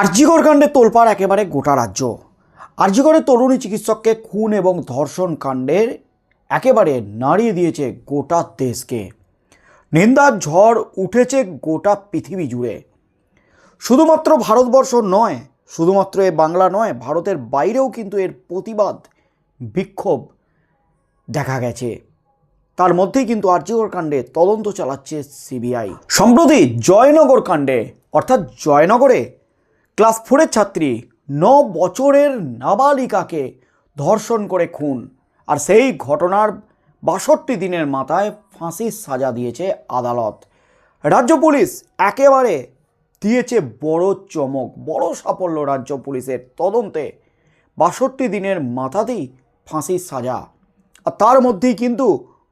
আরজিকর কাণ্ডে তোলপাড় একেবারে গোটা রাজ্য। আরজিকরের তরুণী চিকিৎসককে খুন এবং ধর্ষণ কাণ্ডের একেবারে নাড়িয়ে দিয়েছে গোটা দেশকে। নিন্দার ঝড় উঠেছে গোটা পৃথিবী জুড়ে। শুধুমাত্র ভারতবর্ষ নয়, শুধুমাত্র এ বাংলা নয়, ভারতের বাইরেও কিন্তু এর প্রতিবাদ, বিক্ষোভ দেখা গেছে। তার মধ্যেই কিন্তু আর্যগর কাণ্ডে তদন্ত চালাচ্ছে সিবিআই। সম্প্রতি জয়নগর কাণ্ডে, অর্থাৎ জয়নগরে ক্লাস ফোরের ছাত্রী ন বছরের নাবালিকাকে ধর্ষণ করে খুন। আর সেই ঘটনার বাষট্টি দিনের মাথায় ফাঁসির সাজা দিয়েছে আদালত। রাজ্য পুলিশ একেবারে দিয়েছে বড় চমক, বড় সাফল্য রাজ্য পুলিশের তদন্তে। বাষট্টি দিনের মাথাতেই ফাঁসির সাজা। আর তার মধ্যেই কিন্তু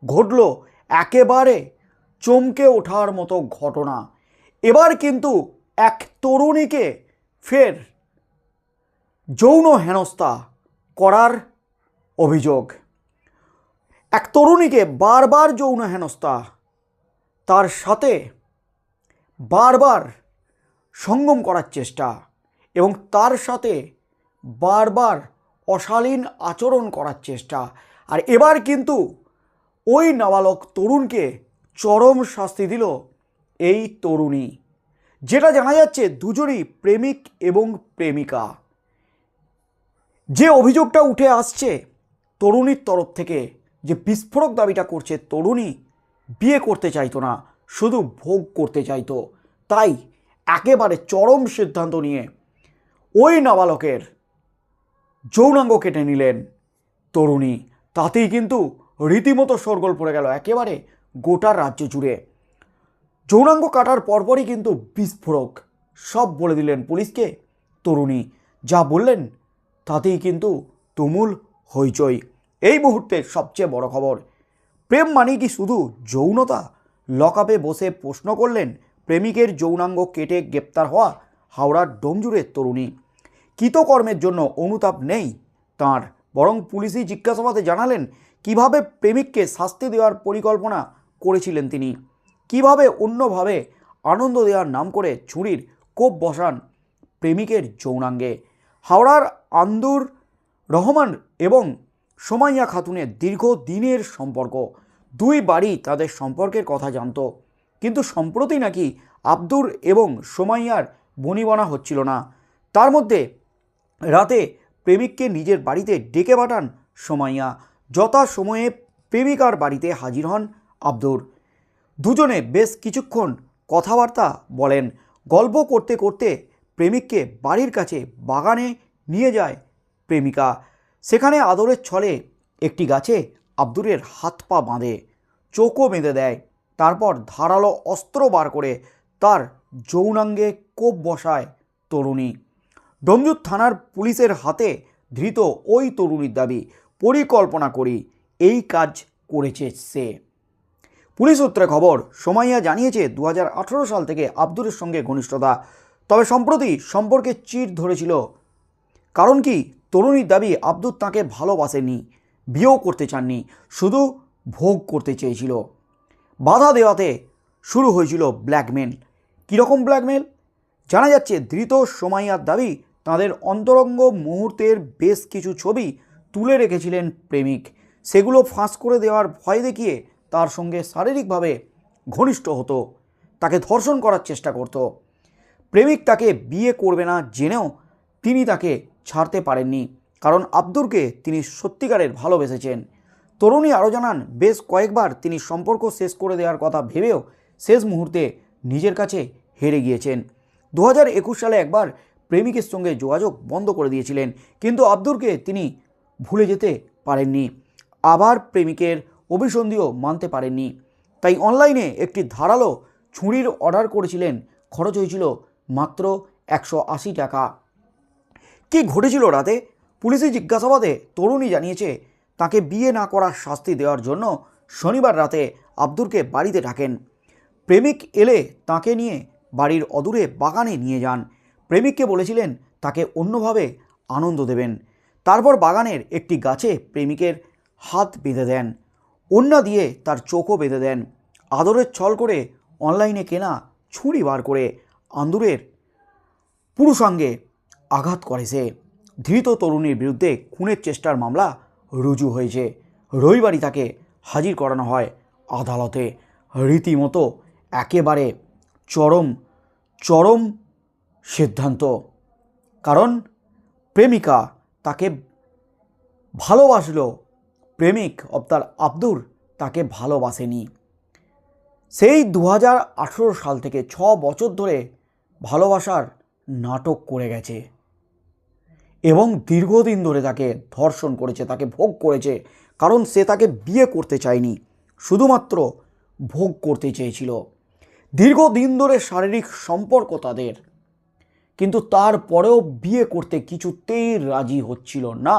ঘটল একেবারে চমকে ওঠার মতো ঘটনা। এবার কিন্তু এক তরুণীকে ফের যৌন হেনস্থা করার অভিযোগ। এক তরুণীকে বারবার যৌন হেনস্থা, তার সাথে বারবার সঙ্গম করার চেষ্টা এবং তার সাথে বারবার অশালীন আচরণ করার চেষ্টা। আর এবার কিন্তু ওই নাবালক তরুণকে চরম শাস্তি দিল এই তরুণী। যেটা জানা যাচ্ছে, দুজনই প্রেমিক এবং প্রেমিকা। যে অভিযোগটা উঠে আসছে তরুণীর তরফ থেকে, যে বিস্ফোরক দাবিটা করছে তরুণী, বিয়ে করতে চাইতো না, শুধু ভোগ করতে চাইতো। তাই একেবারে চরম সিদ্ধান্ত নিয়ে ওই নাবালকের যৌনাঙ্গ কেটে নিলেন তরুণী। তাতেই কিন্তু রীতিমতো সরগোল পড়ে গেল, একেবারে গোটা রাজ্য জুড়ে। যৌনাঙ্গ কাটার পরপরই কিন্তু বিস্ফোরক। সব বলে দিলেন পুলিশকে, তরুণী, যা বললেন, তাতেই কিন্তু তুমুল হইচই। এই মুহূর্তে সবচেয়ে বড় খবর, প্রেম মানে কি শুধু যৌনতা? লকআপে বসে প্রশ্ন করলেন প্রেমিকের যৌনাঙ্গ কেটে গ্রেপ্তার হওয়া হাওড়ার ডোমজুড়ের তরুণী। কৃতকর্মের জন্য অনুতাপ নেই তার, বরং পুলিশি জিজ্ঞাসাবাদে জানালেন কীভাবে প্রেমিককে শাস্তি দেওয়ার পরিকল্পনা করেছিলেন তিনি। কীভাবে অন্যভাবে আনন্দ দেওয়ার নাম করে ছুরির কোপ বসান প্রেমিকের যৌনাঙ্গে? হাওড়ার আন্দুর রহমান এবং সোমাইয়া খাতুনের দীর্ঘ দিনের সম্পর্ক। দুই বাড়ি তাদের সম্পর্কের কথা জানতো। কিন্তু সম্প্রতি নাকি আব্দুর এবং সোমাইয়ার বনিবনা হচ্ছিল না। তার মধ্যে রাতে প্রেমিককে নিজের বাড়িতে ডেকে পাঠান সোমাইয়া। যথা সময়ে প্রেমিকার বাড়িতে হাজির হন আব্দুর। দুজনে বেশ কিছুক্ষণ কথাবার্তা বলেন। গল্প করতে করতে প্রেমিককে বাড়ির কাছে বাগানে নিয়ে যায় প্রেমিকা। সেখানে আদরের ছলে একটি গাছে আব্দুরের হাত পা বাঁধে, চোখও বেঁধে দেয়। তারপর ধারালো অস্ত্র বার করে তার যৌনাঙ্গে কোপ বসায় তরুণী। ডোমজুর থানার পুলিশের হাতে ধৃত ওই তরুণীর দাবি, পরিকল্পনা করি এই কাজ করেছে সে। পুলিশ সূত্রে খবর, সোমাইয়া জানিয়েছে দু হাজার আঠেরো সাল থেকে আব্দুরের সঙ্গে ঘনিষ্ঠতা। তবে সম্প্রতি সম্পর্কে চির ধরেছিল। কারণ কি, তরুণীর দাবি আব্দুর তাকে ভালোবাসেনি বিয়েও করতে চাননি, শুধু ভোগ করতে চেয়েছিল। বাধা দেওয়াতে শুরু হয়েছিল ব্ল্যাকমেল। কীরকম ব্ল্যাকমেল? জানা যাচ্ছে, ধৃত সোমাইয়ার দাবি তাদের অন্তরঙ্গ মুহূর্তের বেশ কিছু ছবি তুলে রেখেছিলেন প্রেমিক। সেগুলো ফাঁস করে দেওয়ার ভয় দেখিয়ে তার সঙ্গে শারীরিকভাবে ঘনিষ্ঠ হতো, তাকে ধর্ষণ করার চেষ্টা করত। প্রেমিক তাকে বিয়ে করবে না জেনেও তিনি তাকে ছাড়তে পারেননি, কারণ আব্দুরকে তিনি সত্যিকারের ভালোবেসেছেন। তরুণী আরও জানান, বেশ কয়েকবার তিনি সম্পর্ক শেষ করে দেওয়ার কথা ভেবেও শেষ মুহূর্তে নিজের কাছে হেরে গিয়েছেন। দু হাজার একুশ সালে একবার প্রেমিকের সঙ্গে যোগাযোগ বন্ধ করে দিয়েছিলেন, কিন্তু আব্দুরকে তিনি ভুলে যেতে পারেননি। আবার প্রেমিকের অভিসন্ধিও মানতে পারেননি। তাই অনলাইনে একটি ধারালো ছুরির অর্ডার করেছিলেন। খরচ হয়েছিল মাত্র একশো আশি টাকা। কি ঘটেছিল রাতে? পুলিশি জিজ্ঞাসাবাদে তরুণী জানিয়েছে, তাকে বিয়ে না করার শাস্তি দেওয়ার জন্য শনিবার রাতে আব্দুরকে বাড়িতে ডাকেন। প্রেমিক এলে তাকে নিয়ে বাড়ির অদূরে বাগানে নিয়ে যান। প্রেমিককে বলেছিলেন, তাকে অন্যভাবে আনন্দ দেবেন। তারপর বাগানের একটি গাছে প্রেমিকের হাত বেঁধে দেন। অন্যা দিয়ে তার চোখও বেঁধে দেন। আদরের ছল করে অনলাইনে কেনা ছুরি বার করে আন্দুরের পুরুষাঙ্গে আঘাত করে সে। ধৃত তরুণীর বিরুদ্ধে খুনের চেষ্টার মামলা রুজু হয়েছে। রবিবারই তাকে হাজির করানো হয় আদালতে। রীতিমতো একেবারে চরম চরম সিদ্ধান্ত। কারণ প্রেমিকা তাকে ভালোবাসলো প্রেমিক অর্থাৎ আব্দুর তাকে ভালোবাসেনি। সেই দু হাজার আঠেরো সাল থেকে ছ বছর ধরে ভালোবাসার নাটক করে গেছে এবং দীর্ঘদিন ধরে তাকে ধর্ষণ করেছে, তাকে ভোগ করেছে, কারণ সে তাকে বিয়ে করতে চায়নি, শুধুমাত্র ভোগ করতে চেয়েছিল। দীর্ঘদিন ধরে শারীরিক সম্পর্ক তাদের, কিন্তু তারপরেও বিয়ে করতে কিছুতেই রাজি হচ্ছিল না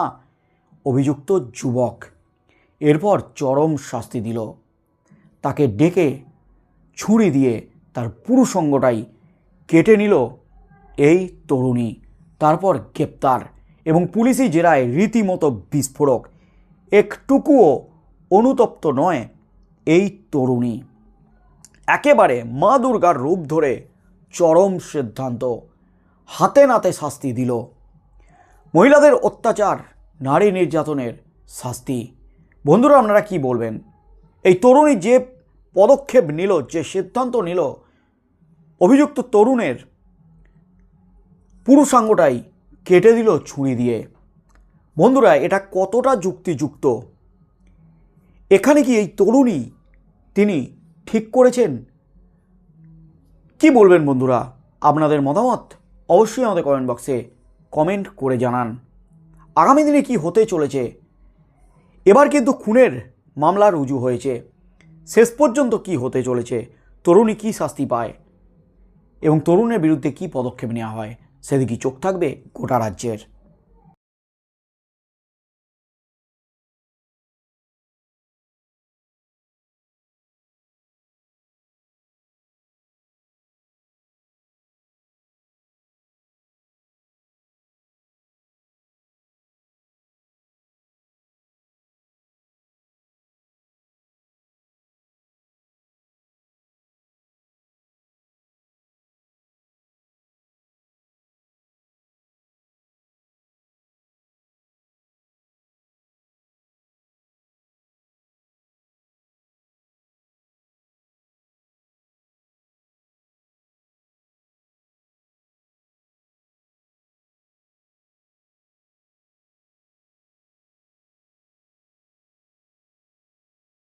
অভিযুক্ত যুবক। এরপর চরম শাস্তি দিল। তাকে ডেকে ছুরি দিয়ে তার পুরুষঙ্গটাই কেটে নিল এই তরুণী। তারপর গ্রেপ্তার এবং পুলিশি জেরায় রীতিমতো বিস্ফোরক। একটুকুও অনুতপ্ত নয় এই তরুণী। একেবারে মা দুর্গার রূপ ধরে চরম সিদ্ধান্ত হাতে নাতে শাস্তি দিল। মহিলাদের অত্যাচার, নারী নির্যাতনের শাস্তি। বন্ধুরা, আপনারা কি বলবেন? এই তরুণী যে পদক্ষেপ নিল, যে সিদ্ধান্ত নিল, অভিযুক্ত তরুণের পুরুষাঙ্গটাই কেটে দিল ছুরি দিয়ে। বন্ধুরা, এটা কতটা যুক্তিযুক্ত? এখানে কি এই তরুণী তিনি ঠিক করেছেন? কি বলবেন বন্ধুরা? আপনাদের মতামত অবশ্যই আমাদের কমেন্ট বক্সে কমেন্ট করে জানান। আগামী দিনে কি হতে চলেছে? এবার কিন্তু খুনের মামলা রুজু হয়েছে। শেষ পর্যন্ত কি হতে চলেছে, তরুণী কি শাস্তি পায় এবং তরুণের বিরুদ্ধে কি পদক্ষেপ নেওয়া হয়, সেদিকে চোখ থাকবে গোটা রাজ্যের।